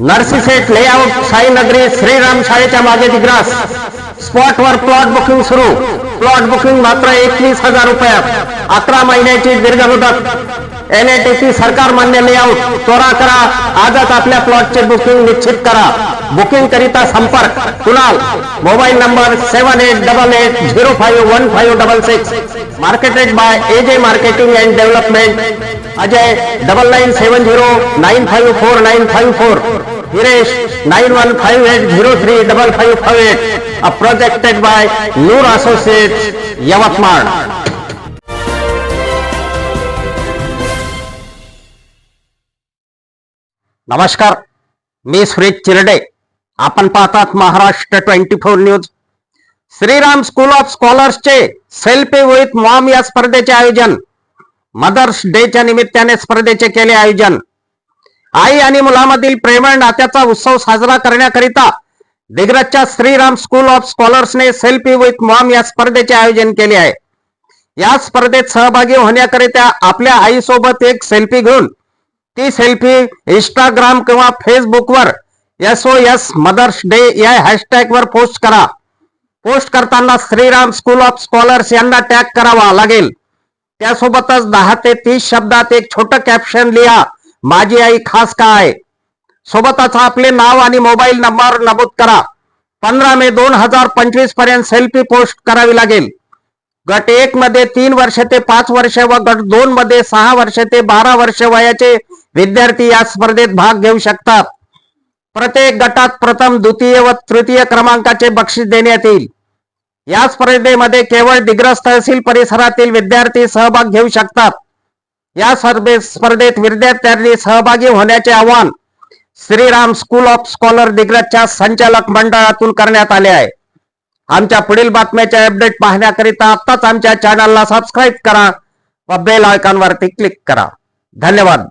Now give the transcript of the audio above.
नर्सिसेट सेट लेआउट साईनगरी श्रीराम शाळेच्या मागे दिग्रास स्पॉटवर प्लॉट बुकिंग सुरू. प्लॉट बुकिंग मात्र एकवीस हजार रुपयात. अकरा महिन्याची दीर्घ मुदत. एनएटीसी सरकार मान्य लेआउट. त्वरा करा. आजच आपल्या प्लॉटचे बुकिंग निश्चित करा. बुकिंग करिता संपर्क, Kunal? Mobile number seven eight double eight zero five one five double six. Marketed by A J marketing and development Ajay, double nine seven zero nine five four nine five four. Hiresh nine one five eight zero three double five five eight. A projected by Noor associates Yavatmal नमस्कार, मी सुरेश चिरडे। आपण पाहतात Maharashtra twenty four news. Shriram school of स्कॉलर्सचे selfie with mom या स्पर्धेचे आयोजन. Mother's डेच्या निमित्ताने स्पर्धेचे केले आयोजन. आई आणि मुलामधील प्रेमळ नात्याचा उत्सव साजरा करण्याकरिता दिग्रजच्या श्रीराम स्कूल ऑफ स्कॉलर्सने सेल्फी विथ मॉम या स्पर्धेचे आयोजन केले आहे. या स्पर्धेत सहभागी होण्याकरिता आपल्या आईसोबत एक सेल्फी घेऊन ती सेल्फी इंस्टाग्राम किंवा फेसबुकवर S O S mother's day या हॅशटॅग वर पोस्ट करा. पोस्ट करताना श्रीराम स्कूल ऑफ स्कॉलर्स यांना टॅग करावा लागेल. त्यासोबतच दहा ते तीस शब्दात एक छोटं कॅप्शन लिहा. माझी आई खास काय? सोबतच आपले नाव आणि मोबाईल नंबर नमूद करा. पंधरा मे दोन हजार पंचवीसपर्यंत सेल्फी पोस्ट करावी लागेल. गट एक मध्ये तीन वर्ष ते पाच वर्ष व गट दोन मध्ये सहा वर्ष ते बारा वर्ष वयाचे विद्यार्थी या स्पर्धेत भाग घेऊ शकतात. प्रत्येक गटात प्रथम द्वितीय व तृतीय क्रमांकाचे बक्षीस देण्यात येईल. या स्पर्धेमध्ये केवळ दिग्रस तहसील परिसरातील विद्यार्थी सहभाग घेऊ शकतात. या स्पर्धे स्पर्धेत विद्यार्थ्यांनी सहभागी होण्याचे आवाहन श्रीराम स्कूल ऑफ स्कॉलर दिग्रजच्या संचालक मंडळातून करण्यात आले आहे. आमच्या पुढील बातम्याचे अपडेट पाहण्याकरिता आत्ताच आमच्या चॅनलला सबस्क्राईब करा व बेल आयकॉनवरती क्लिक करा. धन्यवाद.